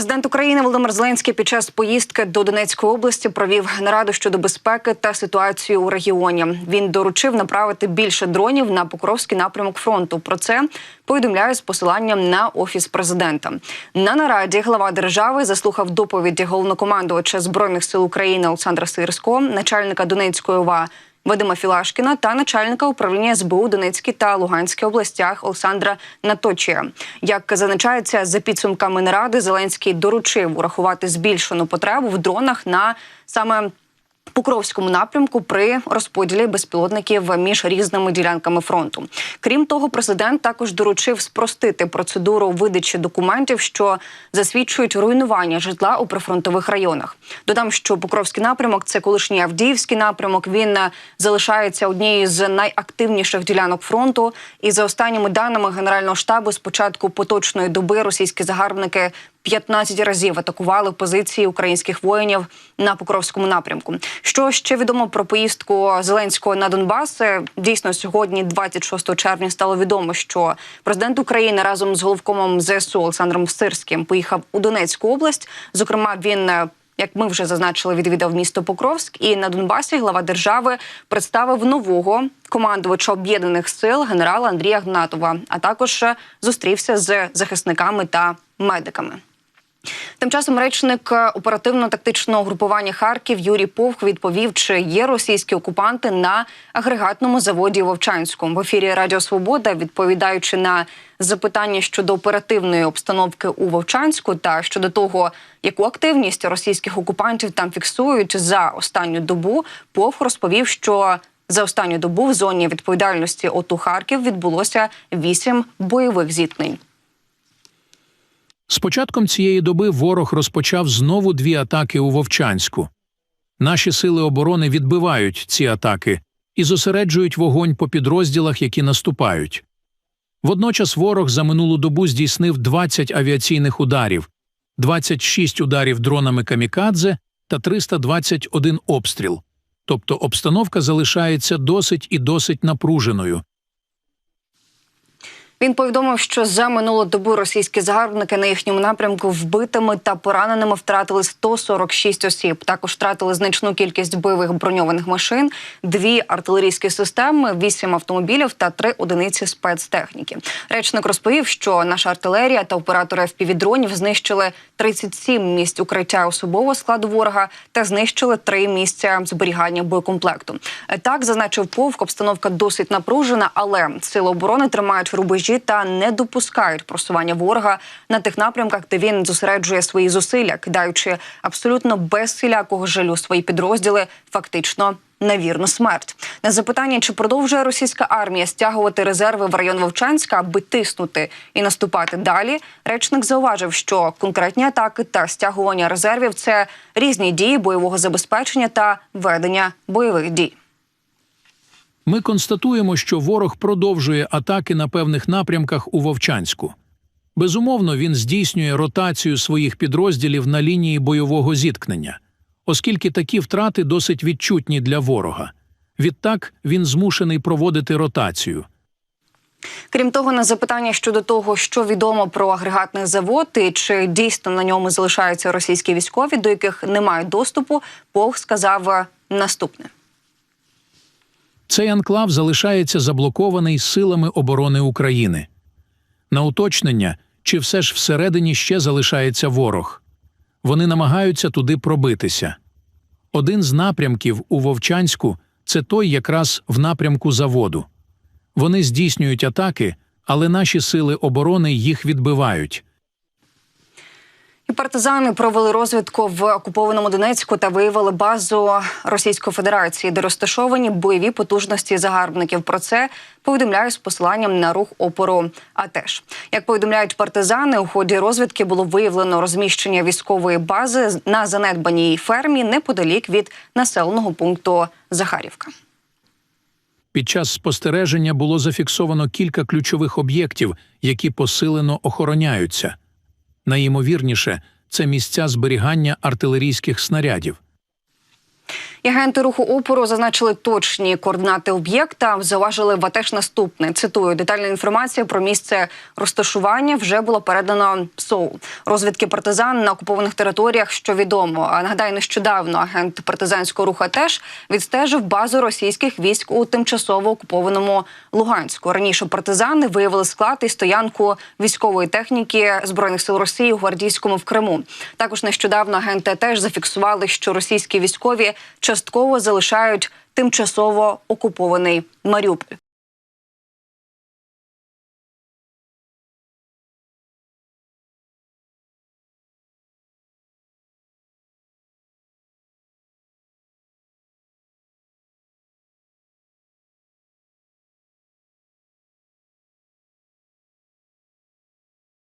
Президент України Володимир Зеленський під час поїздки до Донецької області провів нараду щодо безпеки та ситуації у регіоні. Він доручив направити більше дронів на Покровський напрямок фронту. Про це повідомляє з посиланням на офіс президента. На нараді глава держави заслухав доповіді головнокомандувача збройних сил України Олександра Сирського, начальника Донецької ОВА Вадима Філашкіна та начальника управління СБУ Донецькій та Луганській областях Олександра Наточія. Як зазначається за підсумками наради, Зеленський доручив урахувати збільшену потребу в дронах на саме. Покровському напрямку при розподілі безпілотників між різними ділянками фронту. Крім того, президент також доручив спростити процедуру видачі документів, що засвідчують руйнування житла у прифронтових районах. Додам, що Покровський напрямок це колишній Авдіївський напрямок. Він е, залишається однією з найактивніших ділянок фронту. І за останніми даними Генерального штабу, з початку поточної доби російські загарбники 15 разів атакували позиції українських воїнів на Покровському напрямку. Що ще відомо про поїздку Зеленського на Донбас? Е, Дійсно, сьогодні, 26 червня, стало відомо, що президент України разом з головкомом ЗСУ Олександром Сирським поїхав у Донецьку область. Зокрема, він е, як ми вже зазначили, відвідав місто Покровськ, і на Донбасі глава держави представив нового командувача об'єднаних сил генерала Андрія Гнатова, а також е, зустрівся з захисниками та медиками. Тим часом речник е, оперативно-тактичного групування Харків Юрій Повх відповів, чи є російські окупанти на агрегатному заводі у Вовчанську. В ефірі Радіо Свобода, відповідаючи на запитання щодо оперативної обстановки у Вовчанську та щодо того, яку активність російських окупантів там фіксують за останню добу, Повх розповів, що за останню добу в зоні відповідальності ОТУ Харків відбулося вісім бойових зіткнень. Початком цієї доби ворог розпочав знову дві атаки у Вовчанську. Наші сили оборони відбивають ці атаки і зосереджують вогонь по підрозділах, які наступають. Водночас ворог за минулу добу здійснив 20 авіаційних ударів, 26 ударів дронами камікадзе та 321 обстріл. Тобто обстановка залишається досить і досить напруженою. Він повідомив, що за минулу добу російські загарбники на їхньому напрямку вбитими та пораненими втратили 146 осіб. Також втратили значну кількість бойових броньованих машин, дві артилерійські системи, вісім автомобілів та три одиниці спецтехніки. Речник розповів, що наша артилерія та оператори FPV-дронів знищили 37 місць укриття особового складу ворога та знищили три місця зберігання боєкомплекту. Так зазначив Повк, обстановка досить напружена, але сили оборони тримають рубежі та не допускають просування ворога на тих напрямках, де він зосереджує свої зусилля, кидаючи абсолютно без всілякого жалю свої підрозділи, фактично. На вірну смерть на запитання, чи продовжує російська армія стягувати резерви в район Вовчанська, аби тиснути і наступати далі. Речник зауважив, що конкретні атаки та стягування резервів це різні дії бойового забезпечення та ведення бойових дій. Ми констатуємо, що ворог продовжує атаки на певних напрямках у Вовчанську. Безумовно, він здійснює ротацію своїх підрозділів на лінії бойового зіткнення, оскільки такі втрати досить відчутні для ворога. Відтак він змушений проводити ротацію. Крім того, на запитання щодо того, що відомо про агрегатний завод і чи дійсно на ньому залишаються російські військові, до яких немає доступу, Повх сказав наступне. Цей анклав залишається заблокований силами оборони України. На уточнення, чи все ж всередині ще залишається ворог. Вони намагаються туди пробитися. Один з напрямків у Вовчанську це той якраз в напрямку заводу. Вони здійснюють атаки, але наші сили оборони їх відбивають. Партизани провели розвідку в окупованому Донецьку та виявили базу Російської Федерації, де розташовані бойові потужності загарбників. Про це повідомляють з посиланням на рух опору. А теж як повідомляють партизани, у ході розвідки було виявлено розміщення військової бази на занедбаній фермі неподалік від населеного пункту Захарівка. Під час спостереження було зафіксовано кілька ключових об'єктів, які посилено охороняються. Найімовірніше, це місця зберігання артилерійських снарядів. І агенти руху опору зазначили точні координати об'єкта. Зауважили в АТЕШ наступне. Цитую, детальна інформація про місце розташування вже було передано СОУ. Розвідки партизан на окупованих територіях, що відомо. А нагадаю, нещодавно агент партизанського руху АТЕШ відстежив базу російських військ у тимчасово окупованому Луганську. Раніше партизани виявили склад і стоянку військової техніки збройних сил Росії у гвардійському в Криму. Також нещодавно агенти теж зафіксували, що російські військові частково залишають тимчасово окупований Маріуполь.